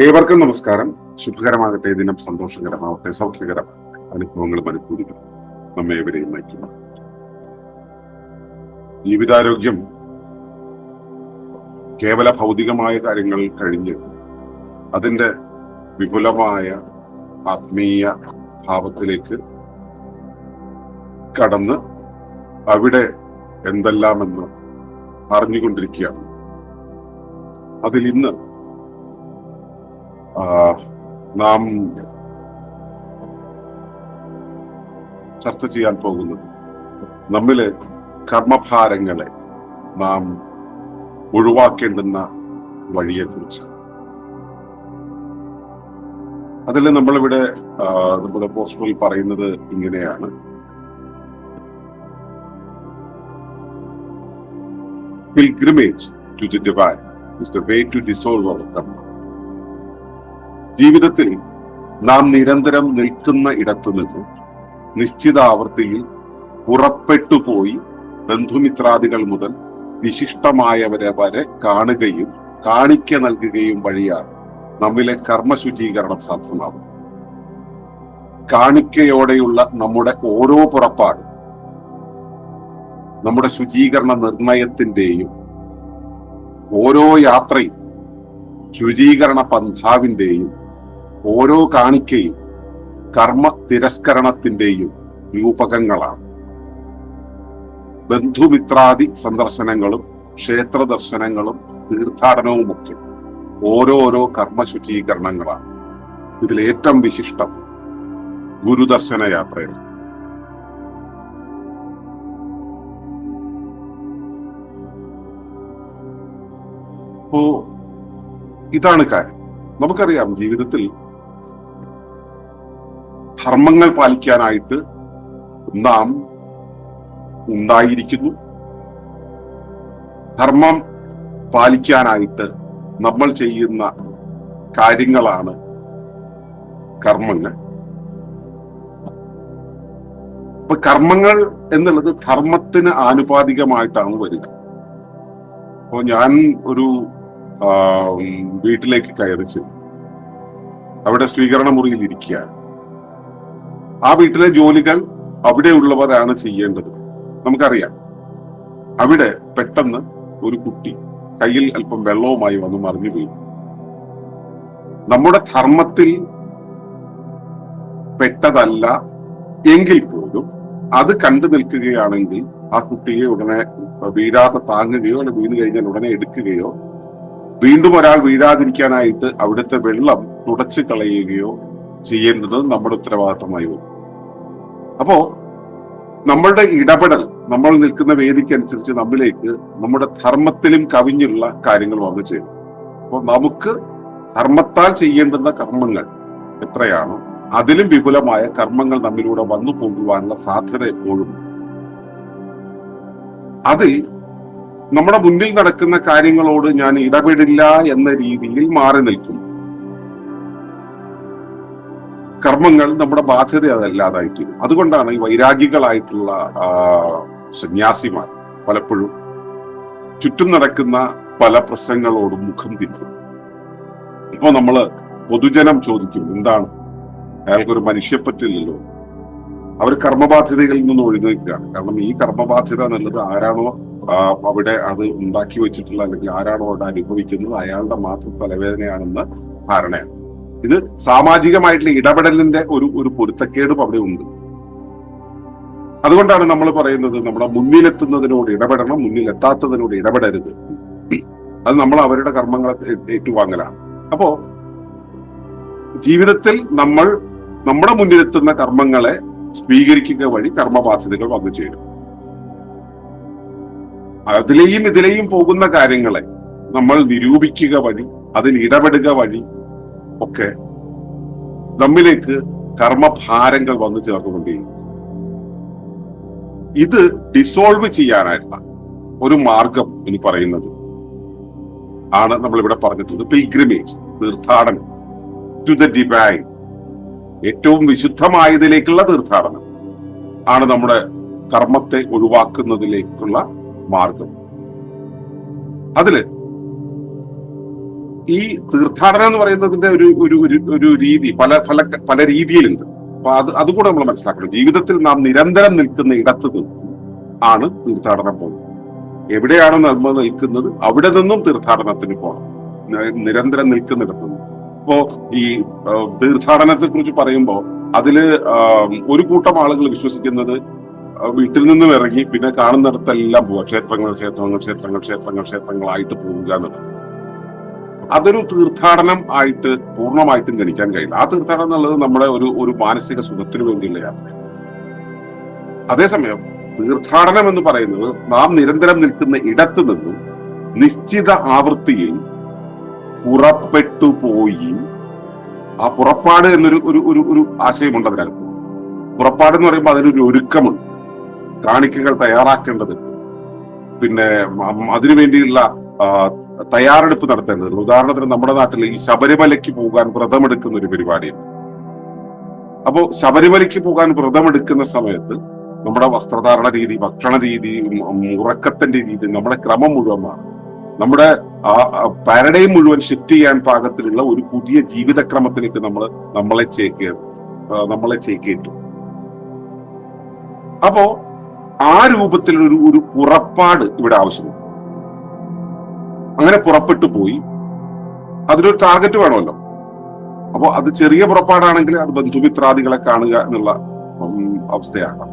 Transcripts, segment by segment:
ഏവർക്കും നമസ്കാരം. ശുഭകരമാകട്ടെ. ദിനം സന്തോഷകരമാവട്ടെ. സൗഖ്യകരമാകട്ടെ. അനുഭവങ്ങളും അനുഭൂതികളും നമ്മെ ഇവരെയും നയിക്കുന്നു. ജീവിതാരോഗ്യം കേവല ഭൗതികമായ കാര്യങ്ങൾ കഴിഞ്ഞ് അതിന്റെ വിപുലമായ ആത്മീയ ഭാവത്തിലേക്ക് കടന്ന് അവിടെ എന്തെല്ലാമെന്ന് അറിഞ്ഞുകൊണ്ടിരിക്കുകയാണ്. അതിൽ ഇന്ന് നാം ചർച്ച ചെയ്യാൻ പോകുന്നത് നമ്മിലെ കർമ്മഭാരങ്ങളെ നാം ഒഴിവാക്കേണ്ടുന്ന വഴിയെ കുറിച്ച് അതിൽ നമ്മളിവിടെ നമ്മുടെ പോസ്റ്ററിൽ പറയുന്നത് ഇങ്ങനെയാണ് pilgrimage to the divine is the way to dissolve our karma. ജീവിതത്തിൽ നാം നിരന്തരം നിൽക്കുന്ന ഇടത്തു നിന്ന് നിശ്ചിത ആവൃത്തിയിൽ പുറപ്പെട്ടുപോയി ബന്ധുമിത്രാദികൾ മുതൽ വിശിഷ്ടമായവരെ വരെ കാണുകയും കാണിക്ക നൽകുകയും വഴിയാണ് നമ്മിലെ കർമ്മശുചീകരണം സാധ്യമാകും കാണിക്കയോടെയുള്ള നമ്മുടെ ഓരോ പുറപ്പാടും നമ്മുടെ ശുചീകരണ നിർണയത്തിന്റെയും ഓരോ യാത്രയും ശുചീകരണ പന്ഥാവിന്റെയും ഓരോ കാണിക്കയും കർമ്മ തിരസ്കരണത്തിന്റെയും രൂപകങ്ങളാണ്. ബന്ധുമിത്രാദി സന്ദർശനങ്ങളും ക്ഷേത്ര ദർശനങ്ങളും തീർത്ഥാടനവുമൊക്കെ ഓരോരോ കർമ്മ ശുചീകരണങ്ങളാണ് ഇതിൽ ഏറ്റവും വിശിഷ്ടം ഗുരുദർശന യാത്രയാണ്. അപ്പോ ഇതാണ് കാര്യം. നമുക്കറിയാം ജീവിതത്തിൽ ധർമ്മങ്ങൾ പാലിക്കാനായിട്ട് നാം ഉണ്ടായിരിക്കുന്നു. ധർമ്മം പാലിക്കാനായിട്ട് നമ്മൾ ചെയ്യുന്ന കാര്യങ്ങളാണ് കർമ്മങ്ങൾ. അപ്പൊ കർമ്മങ്ങൾ എന്നുള്ളത് ധർമ്മത്തിന് ആനുപാതികമായിട്ടാണ് വരിക. അപ്പോൾ ഞാൻ ഒരു വീട്ടിലേക്ക് കയറി ചെന്നു അവിടെ സ്വീകരണ മുറിയിൽ ഇരിക്കുകയാണ്. ആ വീട്ടിലെ ജോലികൾ അവിടെയുള്ളവരാണ് ചെയ്യേണ്ടത്. നമുക്കറിയാം. അവിടെ പെട്ടെന്ന് ഒരു കുട്ടി കയ്യിൽ അല്പം വെള്ളവുമായി വന്ന് മറിഞ്ഞു വീണു. നമ്മുടെ ധർമ്മത്തിൽ പെട്ടതല്ല എങ്കിൽ പോലും അത് കണ്ടു നിൽക്കുകയാണെങ്കിൽ ആ കുട്ടിയെ ഉടനെ വീഴാതെ താങ്ങുകയോ അല്ലെ വീണ് കഴിഞ്ഞാൽ ഉടനെ എടുക്കുകയോ വീണ്ടും ഒരാൾ വീഴാതിരിക്കാനായിട്ട് അവിടുത്തെ വെള്ളം തുടച്ചു കളയുകയോ ചെയ്യേണ്ടത് നമ്മുടെ ഉത്തരവാദിത്തമായി വരും. അപ്പോ നമ്മളുടെ ഇടപെടൽ നമ്മൾ നിൽക്കുന്ന വേദിക്കനുസരിച്ച് നമ്മിലേക്ക് നമ്മുടെ ധർമ്മത്തിലും കവിഞ്ഞുള്ള കാര്യങ്ങൾ വന്നു ചേരും. അപ്പോൾ നമുക്ക് ധർമ്മത്താൽ ചെയ്യേണ്ടുന്ന കർമ്മങ്ങൾ എത്രയാണോ അതിലും വിപുലമായ കർമ്മങ്ങൾ നമ്മിലൂടെ വന്നു പോകുവാനുള്ള സാധ്യത എപ്പോഴും. അതിൽ നമ്മുടെ മുന്നിൽ നടക്കുന്ന കാര്യങ്ങളോട് ഞാൻ ഇടപെടില്ല എന്ന രീതിയിൽ മാറി നിൽക്കും. കർമ്മങ്ങൾ നമ്മുടെ ബാധ്യത അതല്ലാതായിത്തീരും അതുകൊണ്ടാണ് ഈ വൈരാഗികളായിട്ടുള്ള സന്യാസിമാർ പലപ്പോഴും ചുറ്റും നടക്കുന്ന പല പ്രശ്നങ്ങളോടും മുഖം തിരിക്കും ഇപ്പൊ നമ്മൾ പൊതുജനം ചോദിക്കും എന്താണ്? അയാൾക്കൊരു മനുഷ്യപ്പറ്റില്ലല്ലോ അവർ കർമ്മബാധ്യതകളിൽ നിന്ന് ഒഴിഞ്ഞു നിൽക്കുകയാണ് കാരണം ഈ കർമ്മബാധ്യത എന്നുള്ളത് ആരാണോ അവിടെ അത് ഉണ്ടാക്കി വെച്ചിട്ടുള്ള അല്ലെങ്കിൽ ആരാണോ അവിടെ അനുഭവിക്കുന്നത് അയാളുടെ മാത്രം തലവേദനയാണെന്ന് ധാരണയാണ്. ഇത് സാമാജികമായിട്ടുള്ള ഇടപെടലിന്റെ ഒരു ഒരു പൊരുത്തക്കേടും അവിടെ ഉണ്ട്. അതുകൊണ്ടാണ് നമ്മൾ പറയുന്നത് നമ്മുടെ മുന്നിലെത്തുന്നതിനോട് ഇടപെടണം മുന്നിലെത്താത്തതിനോട് ഇടപെടരുത്. അത് നമ്മൾ അവരുടെ കർമ്മങ്ങളെ ഏറ്റുവാങ്ങലാണ്. അപ്പോ ജീവിതത്തിൽ നമ്മൾ നമ്മുടെ മുന്നിലെത്തുന്ന കർമ്മങ്ങളെ സ്വീകരിക്കുക വഴി കർമ്മബാധ്യതകൾ വന്നു ചേരും. അതിലെയും ഇതിലെയും പോകുന്ന കാര്യങ്ങളെ നമ്മൾ നിരൂപിക്കുക വഴി അതിൽ ഇടപെടുക വഴി ഒക്കെ നമ്മിലേക്ക് കർമ്മഭാരങ്ങൾ വന്നു ചേർന്നുകൊണ്ടിരിക്കും. ഇത് ഡിസോൾവ് ചെയ്യാനായിട്ടുള്ള ഒരു മാർഗം എന്ന് പറയുന്നത് ആണ് നമ്മൾ ഇവിടെ പറഞ്ഞിട്ടുള്ളത്. പിൽഗ്രിമേജ് തീർത്ഥാടനം. ടു ദ ഡിവൈൻ ഏറ്റവും വിശുദ്ധമായതിലേക്കുള്ള തീർത്ഥാടനം ആണ് നമ്മുടെ കർമ്മത്തെ ഒഴിവാക്കുന്നതിലേക്കുള്ള മാർഗം. അതിൽ ഈ തീർത്ഥാടനം എന്ന് പറയുന്നതിന്റെ ഒരു ഒരു ഒരു- രീതി പല പല പല രീതിയിലുണ്ട്. അപ്പൊ അത് അതുകൂടെ നമ്മൾ മനസ്സിലാക്കണം. ജീവിതത്തിൽ നാം നിരന്തരം നിൽക്കുന്ന ഇടത്ത് ആണ് തീർത്ഥാടനം പോകുന്നത്. എവിടെയാണ് നമ്മൾ നിൽക്കുന്നത്? അവിടെ നിന്നും തീർത്ഥാടനത്തിന് പോകണം നിരന്തരം നിൽക്കുന്നിടത്ത് നിന്ന്. ഈ തീർത്ഥാടനത്തെ കുറിച്ച് പറയുമ്പോൾ അതിൽ ഒരു കൂട്ടം ആളുകൾ വിശ്വസിക്കുന്നത് വീട്ടിൽ നിന്നും ഇറങ്ങി പിന്നെ കാണുന്നിടത്തെല്ലാം പോവുക. ക്ഷേത്രങ്ങൾ ക്ഷേത്രങ്ങൾ ക്ഷേത്രങ്ങൾ ക്ഷേത്രങ്ങൾ ക്ഷേത്രങ്ങളായിട്ട് പോവുക എന്നുള്ളത്. അതൊരു തീർത്ഥാടനം ആയിട്ട് പൂർണമായിട്ടും ഗണിക്കാൻ കഴിയില്ല. ആ തീർത്ഥാടനം എന്നുള്ളത് നമ്മുടെ ഒരു ഒരു മാനസിക സുഖത്തിനു വേണ്ടിയുള്ള യാത്ര അതേസമയം തീർത്ഥാടനം എന്ന് പറയുന്നത് നാം നിരന്തരം നിൽക്കുന്ന ഇടത്തു നിന്നും നിശ്ചിത ആവൃത്തിയിൽ പുറപ്പെട്ടു പോയി ആ പുറപ്പാട് എന്നൊരു ഒരു ഒരു ഒരു ആശയമുണ്ട് അതിനകത്ത്. പുറപ്പാട് എന്ന് പറയുമ്പോൾ അതിനൊരു ഒരുക്കമുണ്ട്. കാണിക്കകൾ തയ്യാറാക്കേണ്ടതുണ്ട്. പിന്നെ അതിനുവേണ്ടിയുള്ള തയ്യാറെടുപ്പ് നടത്തേണ്ടതുണ്ട്. ഉദാഹരണത്തിന് നമ്മുടെ നാട്ടിൽ ഈ ശബരിമലയ്ക്ക് പോകാൻ വ്രതമെടുക്കുന്ന ഒരു പരിപാടിയുണ്ട്. അപ്പോൾ ശബരിമലയ്ക്ക് പോകാൻ വ്രതമെടുക്കുന്ന സമയത്ത് നമ്മുടെ വസ്ത്രധാരണ രീതി ഭക്ഷണ രീതി ഉറക്കത്തിന്റെ രീതി നമ്മുടെ ക്രമം മുഴുവൻ നമ്മുടെ ആ പാരഡൈം മുഴുവൻ ഷിഫ്റ്റ് ചെയ്യാൻ പാകത്തിലുള്ള ഒരു പുതിയ ജീവിതക്രമത്തിലേക്ക് നമ്മൾ നമ്മളെ ചേക്ക് നമ്മളെ ചേക്കേറ്റും. അപ്പോ ആ രൂപത്തിലുള്ള ഒരു ഉറപ്പാട് ഇവിടെ ആവശ്യമുണ്ട്. അങ്ങനെ പുറപ്പെട്ടു പോയി. അതിനൊരു ടാർഗറ്റ് വേണമല്ലോ. അപ്പോൾ അത് ചെറിയ പുറപ്പാടാണെങ്കിൽ അത് ബന്ധുമിത്രാദികളെ കാണുക എന്നുള്ള അവസ്ഥയാണ്.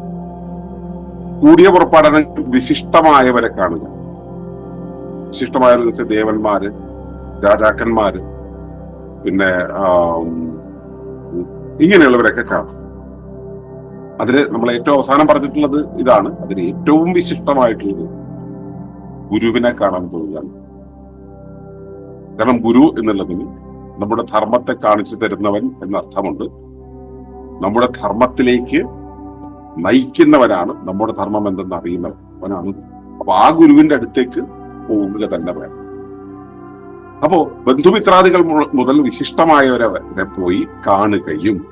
കൂടിയ പുറപ്പാടാണെങ്കിൽ വിശിഷ്ടമായവരെ കാണുക. വെച്ചാൽ ദേവന്മാര് രാജാക്കന്മാര് പിന്നെ ഇങ്ങനെയുള്ളവരൊക്കെ കാണും. അതിന് നമ്മൾ ഏറ്റവും അവസാനം പറഞ്ഞിട്ടുള്ളത് ഇതാണ്. അതിന് ഏറ്റവും വിശിഷ്ടമായിട്ടുള്ളത് ഗുരുവിനെ കാണാൻ പോവുക കാരണം ഗുരു എന്നുള്ളതിന് നമ്മുടെ ധർമ്മത്തെ കാണിച്ചു തരുന്നവൻ എന്ന അർത്ഥമുണ്ട്. നമ്മുടെ ധർമ്മത്തിലേക്ക് നയിക്കുന്നവനാണ് നമ്മുടെ ധർമ്മം എന്തെന്ന് അറിയുന്നവൻ അവനാണ് അപ്പൊ ആ ഗുരുവിന്റെ അടുത്തേക്ക് പോവുക തന്നെ വേണം. അപ്പോ ബന്ധുമിത്രാദികൾ മുതൽ വിശിഷ്ടമായവരെ പോയി കാണുകയും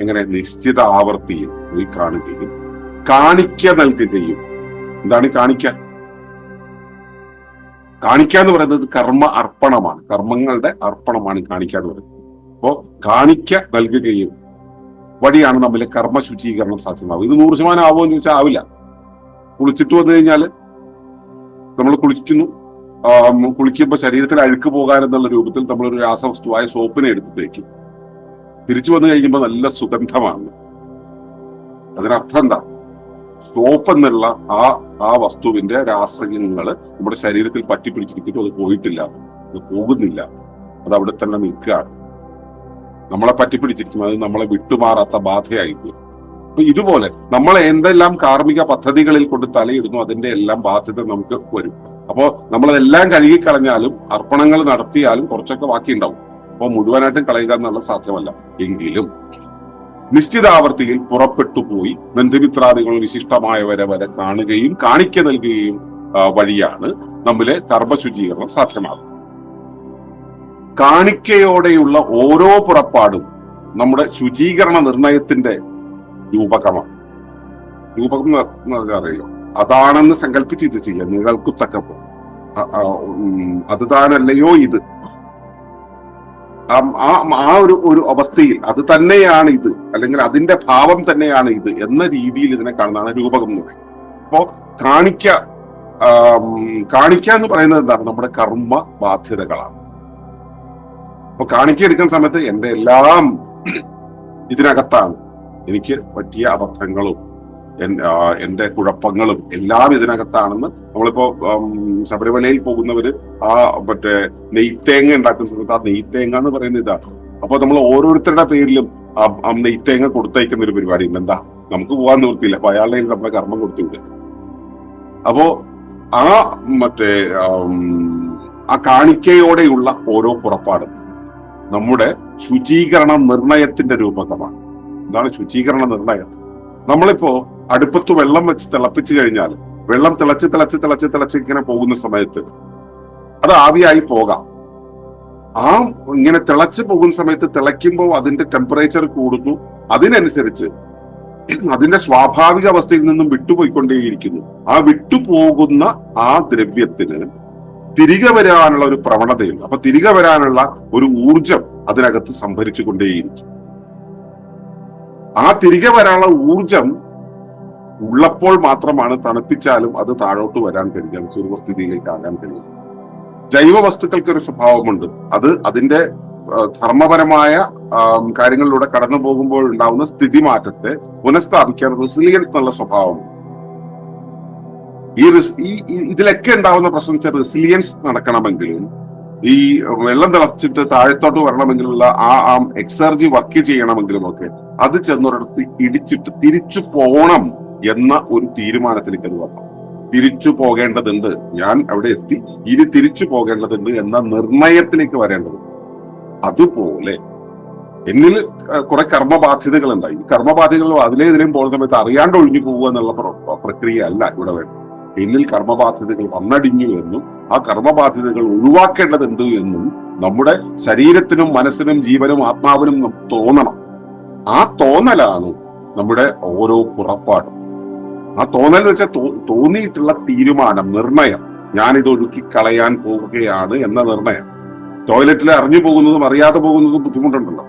എങ്ങനെ നിശ്ചിത ആവർത്തിയിൽ പോയി കാണുകയും കാണിക്ക നൽകുകയും. എന്താണ് കാണിക്കാൻ കാണിക്ക? കാണിക്ക എന്ന് പറയുന്നത് കർമ്മ അർപ്പണമാണ്. കർമ്മങ്ങളുടെ അർപ്പണമാണ് കാണിക്ക എന്ന് പറയുന്നത്. അപ്പോ കാണിക്ക നൽകുകയും വഴിയാണ് നമ്മളെ കർമ്മ ശുചീകരണം സാധ്യമാകും ഇത് നൂറ് ശതമാനം ആവുമോ എന്ന് ചോദിച്ചാൽ ആവില്ല. കുളിച്ചിട്ട് വന്നു കഴിഞ്ഞാൽ നമ്മൾ കുളിക്കുന്നു. കുളിക്കുമ്പോൾ ശരീരത്തിൽ അഴുക്ക് പോകാൻ എന്നുള്ള രൂപത്തിൽ നമ്മളൊരു രാസവസ്തുവായ സോപ്പിനെ എടുത്ത് തേക്കും തിരിച്ചു വന്നു കഴിയുമ്പോൾ നല്ല സുഗന്ധമാണ്. അതിനർത്ഥം എന്താ? സോപ്പ് എന്നുള്ള ആ ആ വസ്തുവിന്റെ രാസകങ്ങൾ നമ്മുടെ ശരീരത്തിൽ പറ്റി പിടിച്ചിരിക്കുന്നു അത് പോയിട്ടില്ല. അത് പോകുന്നില്ല. അത് അവിടെ തന്നെ നിൽക്കുകയാണ്. നമ്മളെ പറ്റി പിടിച്ചിരിക്കും അത് നമ്മളെ വിട്ടുമാറാത്ത ബാധയായിരിക്കും അപ്പൊ ഇതുപോലെ നമ്മൾ എന്തെല്ലാം കാർമ്മിക പദ്ധതികളിൽ കൊണ്ട് തലയിടുന്നു അതിന്റെ എല്ലാം ബാധ്യത നമുക്ക് വരും. അപ്പോ നമ്മളതെല്ലാം കഴുകിക്കളഞ്ഞാലും അർപ്പണങ്ങൾ നടത്തിയാലും കുറച്ചൊക്കെ ബാക്കി ഉണ്ടാവും അപ്പൊ മുഴുവനായിട്ടും കളയുക എന്നുള്ള സാധ്യമല്ല. എങ്കിലും നിശ്ചിതാവർത്തിയിൽ പുറപ്പെട്ടു പോയി ബന്ധുമിത്രാദികൾ വിശിഷ്ടമായവരെ വരെ കാണുകയും കാണിക്ക നൽകുകയും വഴിയാണ് നമ്മിലെ കർമ്മശുചീകരണം സാധ്യമാകുന്നത്. കാണിക്കയോടെയുള്ള ഓരോ പുറപ്പാടും നമ്മുടെ ശുചീകരണ നിർണയത്തിന്റെ രൂപകമാണ്. രൂപകം അറിയോ? അതാണെന്ന് സങ്കല്പിച്ച് ഇത് ചെയ്യുക നിഴൽക്കുത്തക്കപ്പോ തക്ക അത് താനല്ലയോ ഇത്? ആ- ഒരു ഒരു അവസ്ഥയിൽ അത് തന്നെയാണ് ഇത്. അല്ലെങ്കിൽ അതിന്റെ ഭാവം തന്നെയാണ് ഇത് എന്ന രീതിയിൽ ഇതിനെ കാണുന്നതാണ് രൂപകം എന്ന് പറയുന്നത്. അപ്പോ കാണിക്ക കാണിക്ക എന്ന് പറയുന്നത് എന്താണ്? നമ്മുടെ കർമ്മ ബാധ്യതകളാണ്. അപ്പൊ കാണിക്ക എടുക്കുന്ന സമയത്ത് എന്റെ എല്ലാം ഇതിനകത്താണ്. എനിക്ക് പറ്റിയ അബദ്ധങ്ങളും എന്റെ കുഴപ്പങ്ങളും എല്ലാം ഇതിനകത്താണെന്ന് നമ്മളിപ്പോ ശബരിമലയിൽ പോകുന്നവര് ആ മറ്റേ നെയ്ത്തേങ്ങ ഉണ്ടാക്കുന്ന സമയത്ത് ആ നെയ്ത്തേങ്ങ എന്ന് പറയുന്ന ഇതാണ് അപ്പൊ നമ്മൾ ഓരോരുത്തരുടെ പേരിലും നെയ്ത്തേങ്ങ കൊടുത്തയക്കുന്ന ഒരു പരിപാടി ഉണ്ട്. എന്താ? നമുക്ക് പോകാൻ നിവൃത്തിയില്ല. അപ്പൊ അയാളുടെ കയ്യിൽ നമ്മുടെ കർമ്മം കൊടുത്തു വിടുക അപ്പോ ആ മറ്റേ ആ കാണിക്കയോടെയുള്ള ഓരോ പുറപ്പാടും നമ്മുടെ ശുചീകരണ നിർണയത്തിന്റെ രൂപകമാണ്. എന്താണ് ശുചീകരണ നിർണയം. നമ്മളിപ്പോ അടുപ്പത്ത് വെള്ളം വെച്ച് തിളപ്പിച്ചു കഴിഞ്ഞാൽ വെള്ളം തിളച്ച് തിളച്ച് തിളച്ച് തിളച്ച് ഇങ്ങനെ പോകുന്ന സമയത്ത് അത് ആവിയായി പോകാം. ആ ഇങ്ങനെ തിളച്ച് പോകുന്ന സമയത്ത് തിളയ്ക്കുമ്പോൾ അതിന്റെ ടെമ്പറേച്ചർ കൂടുന്നു. അതിനനുസരിച്ച് അതിന്റെ സ്വാഭാവിക അവസ്ഥയിൽ നിന്നും വിട്ടുപോയിക്കൊണ്ടേയിരിക്കുന്നു. ആ വിട്ടുപോകുന്ന ആ ദ്രവ്യത്തിന് തിരികെ വരാനുള്ള ഒരു പ്രവണതയുണ്ട്. അപ്പൊ തിരികെ വരാനുള്ള ഒരു ഊർജം അതിനകത്ത് സംഭരിച്ചു കൊണ്ടേയിരിക്കും ആ തിരികെ വരാനുള്ള ഊർജം ഉള്ളപ്പോൾ മാത്രമാണ് തണുപ്പിച്ചാലും അത് താഴോട്ട് വരാൻ കഴിയുക പൂർവസ്ഥിതിയിലേക്ക് ആകാൻ കഴിയും ജൈവ വസ്തുക്കൾക്ക് ഒരു സ്വഭാവമുണ്ട്. അത് അതിന്റെ ധർമ്മപരമായ കാര്യങ്ങളിലൂടെ കടന്നു പോകുമ്പോൾ ഉണ്ടാവുന്ന സ്ഥിതി മാറ്റത്തെ പുനഃസ്ഥാപിക്കാൻ റെസിലിയൻസ് എന്നുള്ള സ്വഭാവം. ഈ ഇതിലൊക്കെ ഉണ്ടാവുന്ന പ്രശ്നം വെച്ചാൽ റെസിലിയൻസ് നടക്കണമെങ്കിലും ഈ വെള്ളം തിളച്ചിട്ട് താഴത്തോട്ട് വരണമെങ്കിലുള്ള ആ ആ എക്സർജി വർക്ക് ചെയ്യണമെങ്കിലും ഒക്കെ അത് ചെന്നൊരിടത്ത് ഇടിച്ചിട്ട് തിരിച്ചു പോകണം എന്ന ഒരു തീരുമാനത്തിലേക്ക് അത് വന്നു. തിരിച്ചു പോകേണ്ടതുണ്ട്. ഞാൻ അവിടെ എത്തി. ഇനി തിരിച്ചു പോകേണ്ടതുണ്ട് എന്ന നിർണയത്തിലേക്ക് വരേണ്ടതുണ്ട് അതുപോലെ എന്നിൽ കുറെ കർമ്മബാധ്യതകൾ ഉണ്ടായി കർമ്മബാധ്യതകൾ അതിലേ ഇതിലേയും പോകുന്ന സമയത്ത് അറിയാണ്ട് ഒഴിഞ്ഞു പോകുക എന്നുള്ള പ്രക്രിയ അല്ല ഇവിടെ വേണ്ടത്. എന്നിൽ കർമ്മബാധ്യതകൾ വന്നടിഞ്ഞു എന്നും ആ കർമ്മബാധ്യതകൾ ഒഴിവാക്കേണ്ടതുണ്ട് എന്നും നമ്മുടെ ശരീരത്തിനും മനസ്സിനും ജീവനും ആത്മാവിനും തോന്നണം. ആ തോന്നലാണ് നമ്മുടെ ഓരോ പുറപ്പാടും. ആ തോന്നൽ എന്ന് വെച്ചാൽ തോന്നിയിട്ടുള്ള തീരുമാനം നിർണയം. ഞാനിത് ഒഴുക്കി കളയാൻ പോവുകയാണ് എന്ന നിർണയം. ടോയ്ലറ്റിൽ അറിഞ്ഞു പോകുന്നതും അറിയാതെ പോകുന്നതും ബുദ്ധിമുട്ടുണ്ടല്ലോ.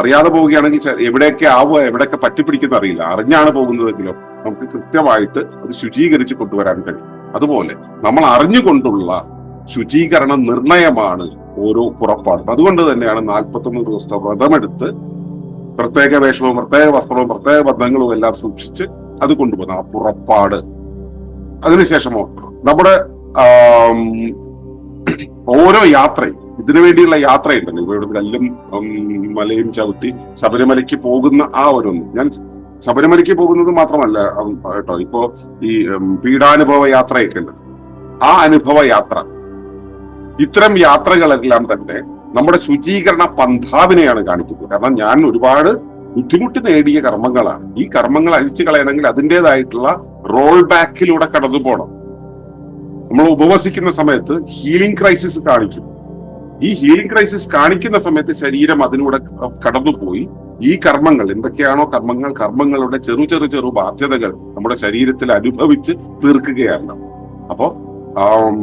അറിയാതെ പോവുകയാണെങ്കിൽ എവിടെയൊക്കെ ആവുക എവിടെയൊക്കെ പറ്റിപ്പിടിക്കുന്ന അറിയില്ല. അറിഞ്ഞാണ് പോകുന്നതെങ്കിലും നമുക്ക് കൃത്യമായിട്ട് അത് ശുചീകരിച്ച് കൊണ്ടുവരാൻ കഴിയും. അതുപോലെ നമ്മൾ അറിഞ്ഞുകൊണ്ടുള്ള ശുചീകരണ നിർണയമാണ് ഓരോ പുറപ്പാടും. അതുകൊണ്ട് തന്നെയാണ് നാൽപ്പത്തൊന്ന് ദിവസത്തെ വ്രതമെടുത്ത് പ്രത്യേക വേഷവും പ്രത്യേക വസ്ത്രവും പ്രത്യേക ബന്ധങ്ങളും എല്ലാം സൂക്ഷിച്ച് അത് കൊണ്ടുപോകുന്ന ആ പുറപ്പാട്. അതിനുശേഷമോ നമ്മുടെ ഓരോ യാത്രയും ഇതിനു വേണ്ടിയുള്ള യാത്രയുണ്ടല്ലോ. ഇവിടെ കല്ലും മലയും ചവിട്ടി ശബരിമലയ്ക്ക് പോകുന്ന ആ ഒരു ഞാൻ ശബരിമലയ്ക്ക് പോകുന്നത് മാത്രമല്ല കേട്ടോ ഇപ്പോ ഈ പീഡാനുഭവ യാത്രയൊക്കെ ഉണ്ട്. ആ അനുഭവ യാത്ര ഇത്തരം യാത്രകളെല്ലാം തന്നെ നമ്മുടെ ശുചീകരണ പന്ഥാവിനെയാണ് കാണിക്കുന്നത്. കാരണം ഞാൻ ഒരുപാട് ബുദ്ധിമുട്ട് നേടിയ കർമ്മങ്ങളാണ്. ഈ കർമ്മങ്ങൾ അഴിച്ചു കളയണമെങ്കിൽ അതിന്റെതായിട്ടുള്ള റോൾ ബാക്കിലൂടെ കടന്നു പോകണം നമ്മൾ ഉപവസിക്കുന്ന സമയത്ത് ഹീലിംഗ് ക്രൈസിസ് കാണിക്കും. ഈ ഹീലിംഗ് ക്രൈസിസ് കാണിക്കുന്ന സമയത്ത് ശരീരം അതിലൂടെ കടന്നുപോയി. ഈ കർമ്മങ്ങൾ എന്തൊക്കെയാണോ കർമ്മങ്ങൾ കർമ്മങ്ങളുടെ ചെറു ചെറു ചെറു ബാധ്യതകൾ നമ്മുടെ ശരീരത്തിൽ അനുഭവിച്ച് തീർക്കുകയാണ്. അപ്പോ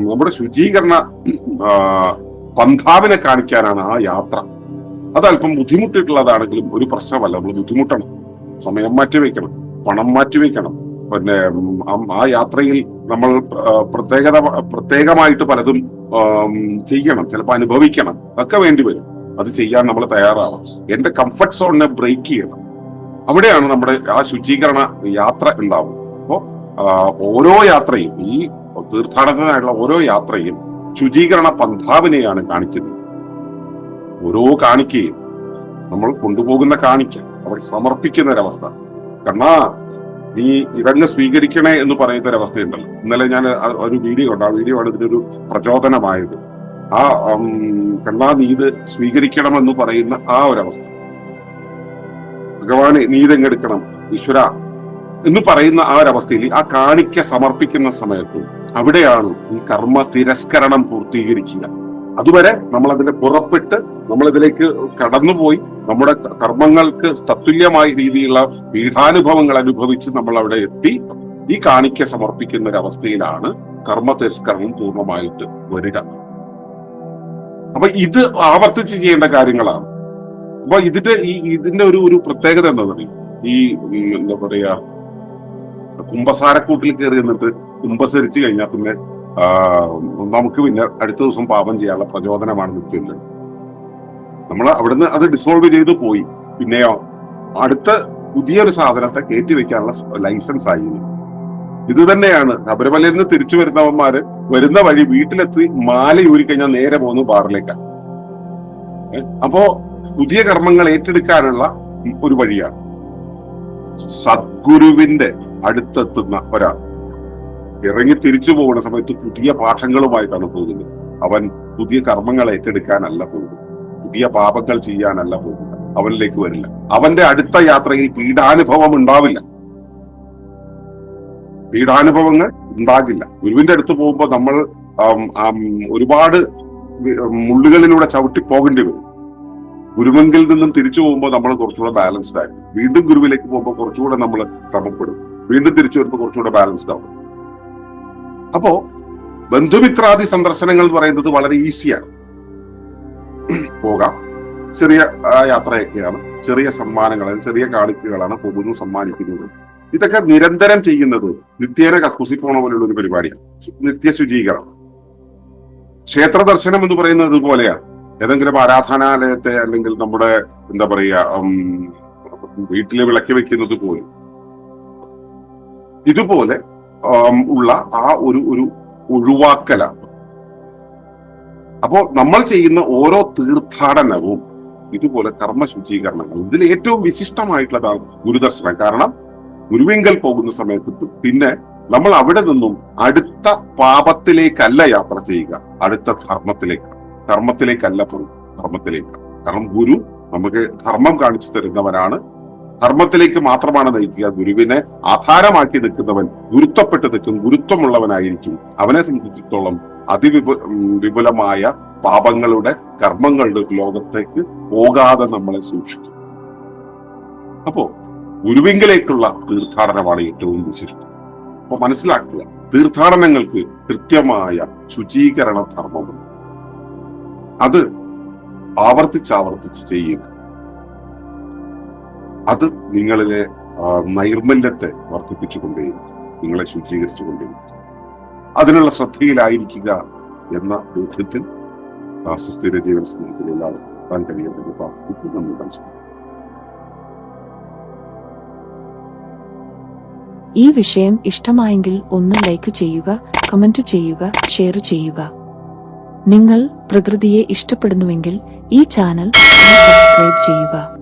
നമ്മുടെ ശുചീകരണ പന്ഥാവിനെ കാണിക്കാനാണ് ആ യാത്ര. അത് അല്പം ബുദ്ധിമുട്ടിട്ടുള്ളതാണെങ്കിലും ഒരു പ്രശ്നമല്ല. നമ്മൾ ബുദ്ധിമുട്ടണം. സമയം മാറ്റി വെക്കണം. പണം മാറ്റി വെക്കണം. പിന്നെ ആ- ആ യാത്രയിൽ നമ്മൾ പ്രത്യേകത പ്രത്യേകമായിട്ട് പലതും ചെയ്യണം. ചിലപ്പോൾ അനുഭവിക്കണം. ഒക്കെ വേണ്ടി വരും. അത് ചെയ്യാൻ നമ്മൾ തയ്യാറാവണം. എന്റെ കംഫർട്ട് സോണിനെ ബ്രേക്ക് ചെയ്യണം. അവിടെയാണ് നമ്മുടെ ആ ശുചീകരണ യാത്ര ഉണ്ടാവുന്നത്. അപ്പോ ഓരോ യാത്രയും ഈ തീർത്ഥാടനത്തിനായുള്ള ഓരോ യാത്രയും ശുചീകരണ പന്ഥാവിനെയാണ് കാണിക്കുന്നത്. ഓരോ കാണിക്കുകയും നമ്മൾ കൊണ്ടുപോകുന്ന കാണിക്ക അവൾ സമർപ്പിക്കുന്ന ഒരവസ്ഥ കണ്ണാ നീ ഇതങ്ങ് സ്വീകരിക്കണേ എന്ന് പറയുന്ന ഒരവസ്ഥയുണ്ടല്ലോ ഇന്നലെ ഞാൻ ഒരു വീഡിയോ ഉണ്ട് ആ വീഡിയോ ആണ് ഇതിനൊരു പ്രചോദനമായത്. ആ കണ്ണാ നീ ഇത് സ്വീകരിക്കണമെന്ന് പറയുന്ന ആ ഒരവസ്ഥ. ഭഗവാനെ നീ ഇതെങ്ങെടുക്കണം ഈശ്വര എന്ന് പറയുന്ന ആ ഒരവസ്ഥയിൽ ആ കാണിക്ക സമർപ്പിക്കുന്ന സമയത്ത് അവിടെയാണ് ഈ കർമ്മ തിരസ്കരണം പൂർത്തീകരിക്കുക. അതുവരെ നമ്മൾ അതിന്റെ പുറപ്പെട്ട് നമ്മൾ ഇതിലേക്ക് കടന്നുപോയി. നമ്മുടെ കർമ്മങ്ങൾക്ക് തത്തുല്യമായ രീതിയിലുള്ള പീഠാനുഭവങ്ങൾ അനുഭവിച്ച് നമ്മൾ അവിടെ എത്തി. ഈ കാണിക്ക സമർപ്പിക്കുന്ന ഒരു അവസ്ഥയിലാണ് കർമ്മ തിരസ്കരണം പൂർണമായിട്ട് വരിക. അപ്പൊ ഇത് ആവർത്തിച്ച് ചെയ്യേണ്ട കാര്യങ്ങളാണ്. അപ്പൊ ഇതിന്റെ ഈ ഇതിന്റെ ഒരു ഒരു പ്രത്യേകത പറയുക ഈ എന്താ പറയാ കുംഭസാരക്കൂട്ടിൽ കയറി നിന്നിട്ട് കുംഭസരിച്ചു കഴിഞ്ഞാൽ പിന്നെ നമുക്ക് പിന്നെ അടുത്ത ദിവസം പാപം ചെയ്യാനുള്ള പ്രചോദനമാണ് നിത്യമില്ല നമ്മൾ അവിടുന്ന് അത് ഡിസോൾവ് ചെയ്ത് പോയി. പിന്നെയോ അടുത്ത പുതിയൊരു സാധനത്തെ കയറ്റി വെക്കാനുള്ള ലൈസൻസ് ആയി. ഇത് തന്നെയാണ്. ശബരിമലയിൽ നിന്ന് തിരിച്ചു വരുന്നവന്മാര് വരുന്ന വഴി വീട്ടിലെത്തി മാല ഊരിക്കഴിഞ്ഞാൽ നേരെ പോകുന്നു ബാറിലേക്കാണ് അപ്പോ പുതിയ കർമ്മങ്ങൾ ഏറ്റെടുക്കാനുള്ള ഒരു വഴിയാണ്. സദ്ഗുരുവിന്റെ അടുത്തെത്തുന്ന ഒരാൾ. ഇറങ്ങി തിരിച്ചു പോകുന്ന സമയത്ത് പുതിയ പാഠങ്ങളുമായിട്ടാണ് പോകുന്നത്. അവൻ പുതിയ കർമ്മങ്ങൾ ഏറ്റെടുക്കാനല്ല പോകുന്നത്. പുതിയ പാപങ്ങൾ ചെയ്യാനല്ല പോകുന്നത്. അവനിലേക്ക് വരില്ല. അവന്റെ അടുത്ത യാത്രയിൽ പീഡാനുഭവം ഉണ്ടാവില്ല. പീഡാനുഭവങ്ങൾ ഉണ്ടാകില്ല. ഗുരുവിന്റെ അടുത്ത് പോകുമ്പോൾ നമ്മൾ ഒരുപാട് മുള്ളുകളിലൂടെ ചവിട്ടി പോകേണ്ടി വരും. ഗുരുവെങ്കിൽ നിന്നും തിരിച്ചു പോകുമ്പോൾ നമ്മൾ കുറച്ചുകൂടെ ബാലൻസ്ഡ് ആയിരിക്കും. വീണ്ടും ഗുരുവിലേക്ക് പോകുമ്പോൾ കുറച്ചുകൂടെ നമ്മൾ ക്രമപ്പെടും വീണ്ടും തിരിച്ചു വരുമ്പോൾ കുറച്ചുകൂടെ ബാലൻസ്ഡ് ആവും. അപ്പോ ബന്ധുമിത്രാദി സന്ദർശനങ്ങൾ എന്ന് പറയുന്നത് വളരെ ഈസിയാണ്. പോകാം. ചെറിയ യാത്രയൊക്കെയാണ്. ചെറിയ സമ്മാനങ്ങളാണ് ചെറിയ കാണിക്കകളാണ് പോകുന്നു സമ്മാനിക്കുന്നത്. ഇതൊക്കെ നിരന്തരം ചെയ്യുന്നത് നിത്യേന കക്കൂസി പോണ പോലുള്ള ഒരു പരിപാടിയാണ്. നിത്യ ശുചീകരണം. ക്ഷേത്ര ദർശനം എന്ന് പറയുന്നത് ഇതുപോലെയാണ് ഏതെങ്കിലും ആരാധനാലയത്തെ അല്ലെങ്കിൽ നമ്മുടെ എന്താ പറയുക വീട്ടിലെ വിളക്കി വെക്കുന്നത് പോലും. ഇതുപോലെ ഉള്ള ആ ഒരു ഒരു ഒഴിവാക്കലാണ്. അപ്പോൾ നമ്മൾ ചെയ്യുന്ന ഓരോ തീർത്ഥാടനവും ഇതുപോലെ കർമ്മ ശുചീകരണങ്ങൾ ഇതിൽ ഏറ്റവും വിശിഷ്ടമായിട്ടുള്ളതാണ് ഗുരുദർശനം. കാരണം ഗുരുവിങ്കൽ പോകുന്ന സമയത്ത് പിന്നെ നമ്മൾ അവിടെ നിന്നും അടുത്ത പാപത്തിലേക്കല്ല യാത്ര ചെയ്യുക. അടുത്ത ധർമ്മത്തിലേക്ക് ധർമ്മത്തിലേക്കല്ല പോകും ധർമ്മത്തിലേക്ക് കാരണം ഗുരു നമുക്ക് ധർമ്മം കാണിച്ചു തരുന്നവനാണ്. ധർമ്മത്തിലേക്ക് മാത്രമാണ് നയിക്കുക. ഗുരുവിനെ ആധാരമാക്കി നിൽക്കുന്നവൻ ഗുരുത്വപ്പെട്ട് നിൽക്കും ഗുരുത്വമുള്ളവനായിരിക്കും. അവനെ സംബന്ധിച്ചിടത്തോളം അതിവിപു വിപുലമായ പാപങ്ങളുടെ കർമ്മങ്ങളുടെ ലോകത്തേക്ക് പോകാതെ നമ്മളെ സൂക്ഷിക്കും. അപ്പോ ഗുരുവിങ്കലേക്കുള്ള തീർത്ഥാടനമാണ് ഏറ്റവും വിശിഷ്ടം. അപ്പൊ മനസ്സിലാക്കുക തീർത്ഥാടനങ്ങൾക്ക് കൃത്യമായ ശുചീകരണ ധർമ്മമുണ്ട്. അത് ആവർത്തിച്ചാവർത്തിച്ച് ചെയ്യുക. അത് നിങ്ങളിലെ നൈർമല്യത്തെ വർദ്ധിപ്പിച്ചുകൊണ്ടേയിരിക്കും നിങ്ങളെ ശുചീകരിച്ചുകൊണ്ടേയിരിക്കും അതിനുള്ള ശ്രദ്ധയിലായിരിക്കുക എന്ന ബോധ്യത്തിൽ സുസ്ഥിര ജീവൻ സ്നേഹത്തിൽ എല്ലാവർക്കും താൻ പ്രാർത്ഥിക്കും നമ്മൾ മനസ്സിലാക്കും ഈ വിഷയം ഇഷ്ടമായെങ്കിൽ ഒന്ന് ലൈക്ക് ചെയ്യുക കമന്റ് ചെയ്യുക ഷെയർ ചെയ്യുക. നിങ്ങൾ പ്രകൃതിയെ ഇഷ്ടപ്പെടുന്നുവെങ്കിൽ ഈ ചാനൽ സബ്സ്ക്രൈബ് ചെയ്യുക.